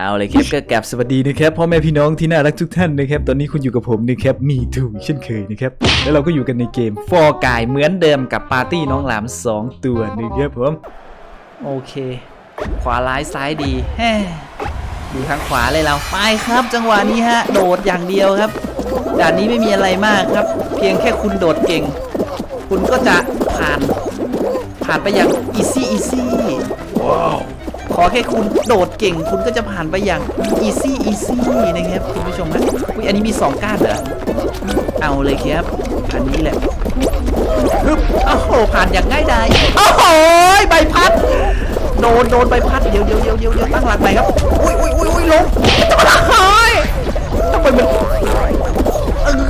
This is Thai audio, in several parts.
เอาเลยครับก็กลับสวัสดีนะครับพ่อแม่พี่น้องที่น่ารักทุกท่านนะครับตอนนี้คุณอยู่กับผมนะครับมีถูกเช่นเคยนะครับแล้วเราก็อยู่กันในเกมฟอร์กายเหมือนเดิมกับปาร์ตี้น้องหลาม 2 ตัวนะครับผมโอเค ขวาร้ายซ้ายดีแฮ่ดูทางขวาเลยเราไปครับ จังหวะนี้ฮะโดดอย่างเดียวครับด่านนี้ไม่มีอะไรมากครับ เพียงแค่คุณโดดเก่ง คุณก็จะผ่าน ผ่านไปอย่างอีซี่อีซี่ว้าว ขอแค่คุณโดดเก่งคุณก็จะผ่านไปอย่างอีซี่อีซี่นะครับคุณผู้ชมครับอุ้ยอันนี้มี 2 ก้านเหรอ เอาเลยครับ อันนี้แหละฮึบโอ้โหผ่านอย่างง่ายดายโอ้โหใบพัด โดนโดนใบพัดเดี๋ยวเดี๋ยวเดี๋ยวเดี๋ยวเดี๋ยวตั้งหลักใหม่ครับ อุ้ยอุ้ยอุ้ยอุ้ยลงเฮ้ยทำไมมัน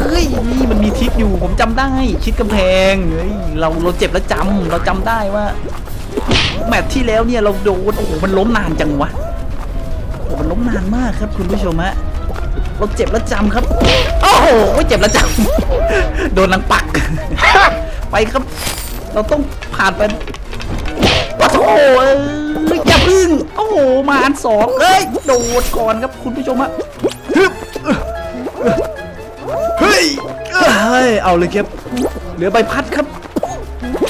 เอ้ยนี่มันมีทริคอยู่ผมจำได้ ชิดกำแพงเฮ้ยเราเราเจ็บแล้วจำเราจำได้ว่า แมตช์ที่แล้วเนี่ยเราโดนโอ้โหมันล้มนานจังวะโอ้โหมันล้มนานมากครับคุณผู้ชมฮะเราเจ็บแล้วจำครับ โอ้โหไม่เจ็บแล้วจำโดนนังปัก ไปครับ เราต้องผ่านไปโอ้โหเอ้ยอย่าพึ่งโอ้โหมาอันสองเอ้ยโดดก่อนครับคุณผู้ชมฮะฮึบเฮ้ยเฮ้ยเอาเลยครับเหลือใบพัดครับ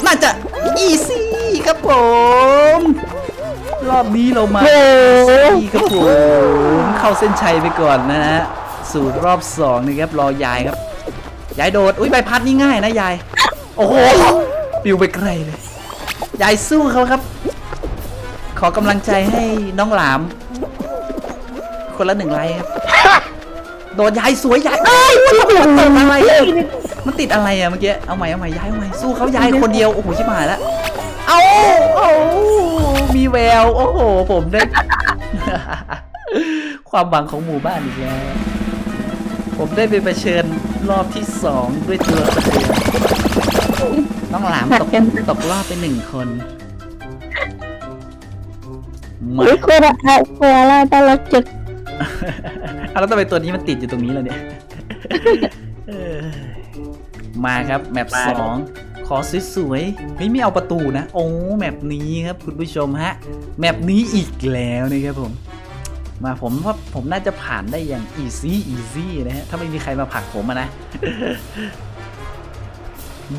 น่าจะอีซี ครับผม รอบนี้เรามาอีซี่ครับผมเข้าเส้นชัยไปก่อนนะฮะสู่รอบสองนะครับรอยายครับ ยายโดดอุ้ยใบพัดนี่ง่ายนะยาย โอ้โหปิวไปไกลเลยยายสู้เขาครับ ขอกำลังใจให้น้องหลาม คนละหนึ่งไลค์ครับโดนยายสวยยายเอ้ยมันติดอะไรอะมันติดอะไรอะเมื่อกี้เอาใหม่เอาใหม่ยายเอาใหม่สู้เขายายคนเดียวโอ้โหชิบหายแล้ว เอาโอ้มีแวว โอ้โห ผมได้ ความหวังของหมู่บ้านอีกแล้ว ผมได้ไปเผชิญรอบที่สองด้วยตัวคนเดียวน้องหลามตกตกรอบไปหนึ่งคนมาหรือคนละคนละแต่ละจุดอะแล้วทำไมตัวนี้มันติดอยู่ตรงนี้ล่ะเนี่ยเออมาครับ แมปสอง ขอสวยๆเฮ้ยไม่เอาประตูนะ โอ้แมปนี้ครับคุณผู้ชมฮะ แมปนี้อีกแล้วนะครับผม มาผมว่าผมน่าจะผ่านได้อย่าง easy easy นะฮะ ถ้าไม่มีใครมาผลักผมนะ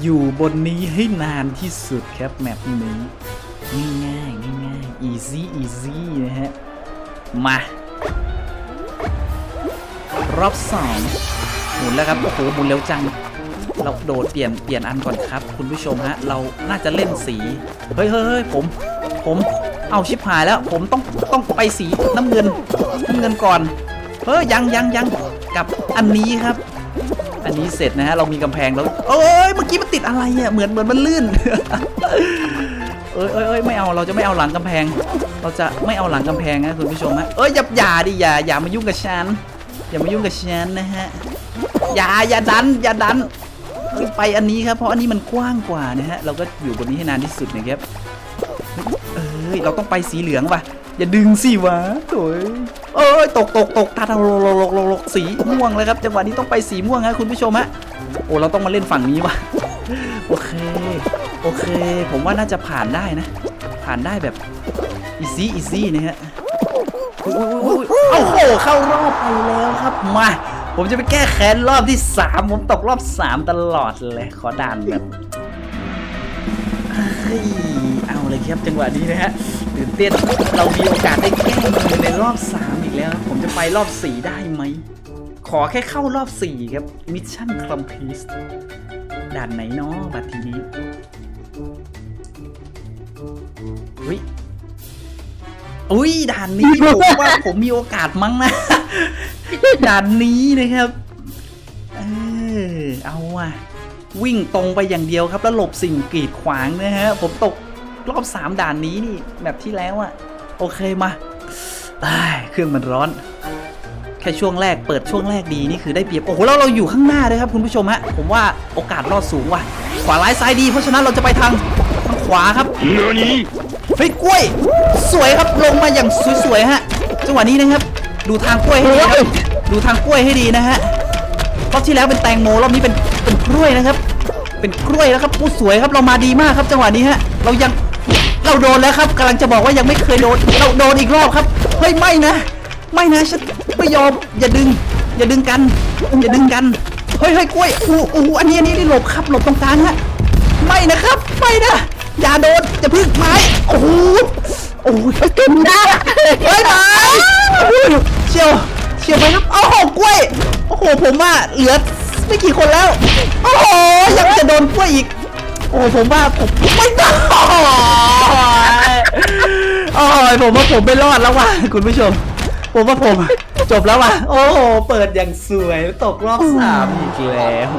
อยู่บนนี้ให้นานที่สุดครับแมปนี้ ง่ายๆง่ายๆ easy easy นะฮะ มารอบสองหมุนแล้วครับ โอ้โหหมุนเร็วจัง เราโดดเปลี่ยนเปลี่ยนอันก่อนครับ คุณผู้ชมฮะ เราน่าจะเล่นสี เฮ้ยเฮ้ยเฮ้ยผม ผมเอาชิบหายแล้ว ผมต้องต้องไปสีน้ำเงินน้ำเงินก่อนเฮ้ยยังยังยังกับอันนี้ครับ อันนี้เสร็จนะฮะเรามีกำแพงแล้วเอ้ยเมื่อกี้มันติดอะไรอะเหมือนเหมือนมันลื่นเอ้ยเอ้ยเอ้ยไม่เอาเราจะไม่เอาหลังกำแพง เราจะไม่เอาหลังกำแพงนะคุณผู้ชมฮะเอ้ยอย่าอย่าดิอย่าอย่ามายุ่งกับฉันอย่ามายุ่งกับฉันนะฮะอย่าอย่าดันอย่าดัน เฮ้ยไปอันนี้ครับ เพราะอันนี้มันกว้างกว่านะฮะ เราก็อยู่บนนี้ให้นานที่สุดนะครับ เอ้ย เราต้องไปสีเหลืองว่ะ อย่าดึงสิวะโถ่เอ้ย ตกตกตกตาตาลลกลกลกสีม่วงเลยครับ จังหวะนี้ต้องไปสีม่วงฮะคุณผู้ชมฮะ โอ้ เราต้องมาเล่นฝั่งนี้ว่ะ โอเค โอเค ผมว่าน่าจะผ่านได้นะ ผ่านได้แบบอีซี่อีซี่นะฮะอุ๊ยอุ๊ยอุ๊ยอุ๊ยโอ้โห เข้ารอบไปแล้วครับ มา ผมจะไปแก้แค้นรอบที่ 3 ผมตกรอบ 3 ตลอดเลย ขอด่านแบบเอาเลยครับจังหวะนี้นะฮะตื่นเต้นเรามีโอกาสได้แก้มือในรอบ 3 อีกแล้วผมจะไปรอบ 4 ได้ไหม ขอแค่เข้ารอบ 4 ครับมิชชั่นคอมพีสด่านไหนเนาะบัดทีนี้อุ้ยอุ้ยด่านนี้ผมว่าผมมีโอกาสมั้งนะ ด่านนี้นะครับ เออเอาว่ะ วิ่งตรงไปอย่างเดียวครับ แล้วหลบสิ่งกีดขวางนะฮะ ผมตกรอบสามด่านนี้นี่แบบที่แล้วอะโอเคมาอ้ายเครื่องมันร้อน แค่ช่วงแรกเปิดช่วงแรกดีนี่คือได้เปรียบ โอ้โหแล้วเราอยู่ข้างหน้าด้วยครับคุณผู้ชมฮะ ผมว่าโอกาสรอดสูงว่ะ ขวาร้ายซ้ายดี เพราะฉะนั้นเราจะไปทางทางขวาครับเฮ้ยกล้วย สวยครับลงมาอย่างสวยๆฮะ จังหวะนี้นะครับ ดูทางกล้วยให้ดีครับ ดูทางกล้วยให้ดีนะฮะรอบที่แล้วเป็นแตงโมรอบนี้เป็นเป็นกล้วยนะครับ เป็นกล้วยแล้วครับผู้สวยครับเรามาดีมากครับจังหวะนี้ฮะเรายังเราโดนแล้วครับกำลังจะบอกว่ายังไม่เคยโดนเราโดนอีกรอบครับเฮ้ยไม่นะ ไม่นะฉันไม่ยอมอย่าดึง อย่าดึงกันอย่าดึงกันเฮ้ยเฮ้ยกล้วยอู้อู้อันนี้อันนี้นี่หลบครับหลบตรงกลางฮะไม่นะครับไม่นะอย่าโดนอย่าพึ่งไม้โอ้โหโอ้ยเต็มได้เฮ้ยไม้โอ้ยเชียว เชียวไปครับโอ้โหกล้วยโอ้โหผมว่าเหลือไม่กี่คนแล้วโอ้โหยังจะโดนกล้วยอีก โอ้โหผมว่าผมไม่ได้โอ้ยผมว่าผมไม่รอดแล้วว่ะคุณผู้ชม ผมว่าผมจบแล้วว่ะโอ้โหเปิดอย่างสวยตกรอบสามอีกแล้ว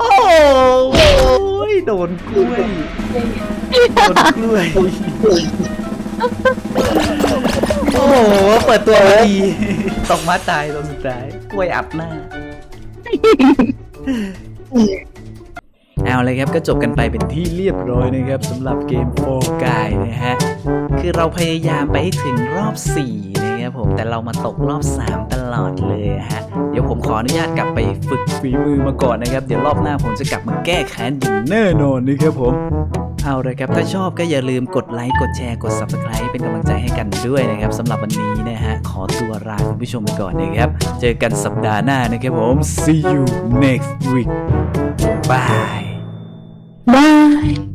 โอ้โหโดนกล้วยโดนกล้วย โอ้โห เปิดตัวมาดีตกมาตายตรงสุดท้ายกล้วยอับหน้า เอาเลยครับก็จบกันไปเป็นที่เรียบร้อยนะครับสำหรับเกมโฟกายนะฮะ คือเราพยายามไปให้ถึงรอบ 4 นะครับผม แต่เรามาตกรอบ 3 ตลอดเลยฮะ เดี๋ยวผมขออนุญาตกลับไปฝึกฝีมือมาก่อนนะครับ เดี๋ยวรอบหน้าผมจะกลับมาแก้แค้นอย่างแน่นอนนะครับผม เอาเลยครับ ถ้าชอบก็อย่าลืมกดไลค์ กดแชร์ กด Subscribe เป็นกำลังใจให้กันด้วยนะครับสำหรับวันนี้นะฮะ ขอตัวลาคุณผู้ชมไปก่อนนะครับ เจอกันสัปดาห์หน้านะครับผม see you next week bye bye